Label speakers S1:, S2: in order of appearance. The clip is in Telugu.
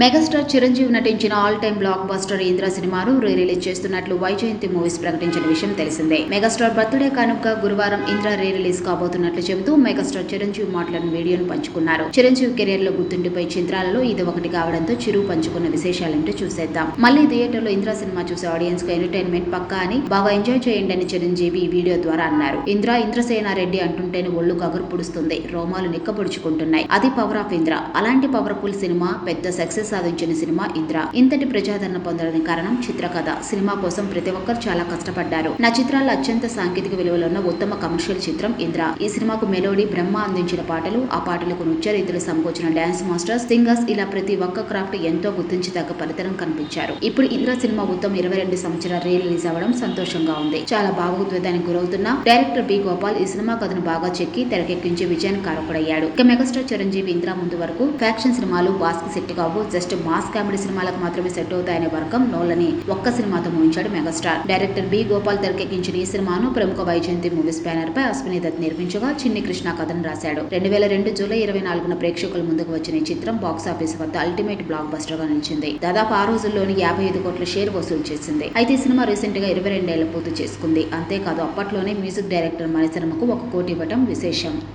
S1: మెగాస్టార్ చిరంజీవి నటించిన all time blockbuster Indra సినిమాను రీ రిలీజ్ చేస్తున్నట్లు వైజయంతి మూవీస్ ప్రకటించిన విషయం తెలిసిందే. మెగాస్టార్ బర్త్డే కానుక గురువారం ఇంద్ర రీ రిలీజ్ కాబోతున్నట్లు చెబుతూ మెగాస్టార్ చిరంజీవి మాట్లాడిన వీడియోను పంచుకున్నారు. చిరంజీవి కెరీర్లో గుర్తుండిపోయి చిత్రాలలో ఇది ఒకటి కావడంతో చిరు పంచుకున్న విశేషాలంటే చూసేద్దాం. మళ్ళీ థియేటర్లో ఇంద్ర సినిమా చూసే ఆడియన్స్కు ఎంటర్టైన్మెంట్ పక్కా అని బాగా ఎంజాయ్ చేయండి అని చిరంజీవి ఈ వీడియో ద్వారా అన్నారు. ఇంద్ర ఇంద్రసేనారెడ్డి అంటుంటేనే ఒళ్ళు కగురు పుడుస్తుంది. రోమాలు నిక్కపొడుచుకుంటున్నాయి అది పవర్ ఆఫ్ ఇంద్ర. అలాంటి పవర్ఫుల్ సినిమా పెద్ద సక్సెస్ సాధించిన సినిమా ఇంద్ర. ఇంతటి ప్రజాదరణ పొందడానికి కారణం చిత్రకథ సినిమా కోసం ప్రతి ఒక్కరు చాలా కష్టపడ్డారు. నా చిత్రాల్లో అత్యంత సాంకేతిక విలువలున్న ఉత్తమ కమర్షియల్ చిత్రం ఇంద్ర. ఈ సినిమాకు మెలోడీ బ్రహ్మ అందించిన పాటలు ఆ పాటలకు నృత్య రీతులు సమకూర్చిన డాన్స్ మాస్టర్స్ సింగర్స్ ఇలా ప్రతి ఒక్క క్రాఫ్ట్ ఎంతో గుర్తించదగ్గ ఫలితం కనిపించారు. ఇప్పుడు ఇంద్ర సినిమా ఉత్తమ ఇరవై రెండు సంవత్సరాలు రీ రిలీజ్ అవ్వడం సంతోషంగా ఉంది. చాలా భావోద్వేదానికి గురవుతున్న డైరెక్టర్ బి. గోపాల్ ఈ సినిమా కథను బాగా చెక్కి తెరకెక్కించి విజయానికి కారకుడయ్యాడు. ఇక మెగాస్టార్ చిరంజీవి ఇంద్ర ముందు వరకు ఫ్యాక్షన్ సినిమాలు బాస్కి సెట్ కావు జస్ట్ మాస్ కామెడీ సినిమాలకు మాత్రమే సెట్ అవుతాయనే వర్గం నోలని ఒక్క సినిమాతో ముగించాడు మెగాస్టార్. డైరెక్టర్ బి గోపాల్ తెరకెక్కించిన ఈ సినిమాను ప్రముఖ వైజయంతి మూవీస్ బ్యానర్ పై అశ్విని దత్ నిర్మించగా చిన్ని కృష్ణ కథను రాశాడు. రెండు వేల రెండు జూలై ఇరవై నాలుగున ప్రేక్షకుల ముందుకు వచ్చిన ఈ చిత్రం బాక్స్ ఆఫీస్ వద్ద అల్టిమేట్ బ్లాక్ బస్టర్గా నిలిచింది. దాదాపు ఆ రోజుల్లోని యాభై ఐదు కోట్ల షేర్ వసూలు చేసింది. అయితే ఈ సినిమా రీసెంట్గా ఇరవై రెండేళ్ళ పూర్తి చేసుకుంది. అంతేకాదు అప్పట్లోనే మ్యూజిక్ డైరెక్టర్ మణిశర్మకు ఒక కోటి ఇవ్వటం విశేషం.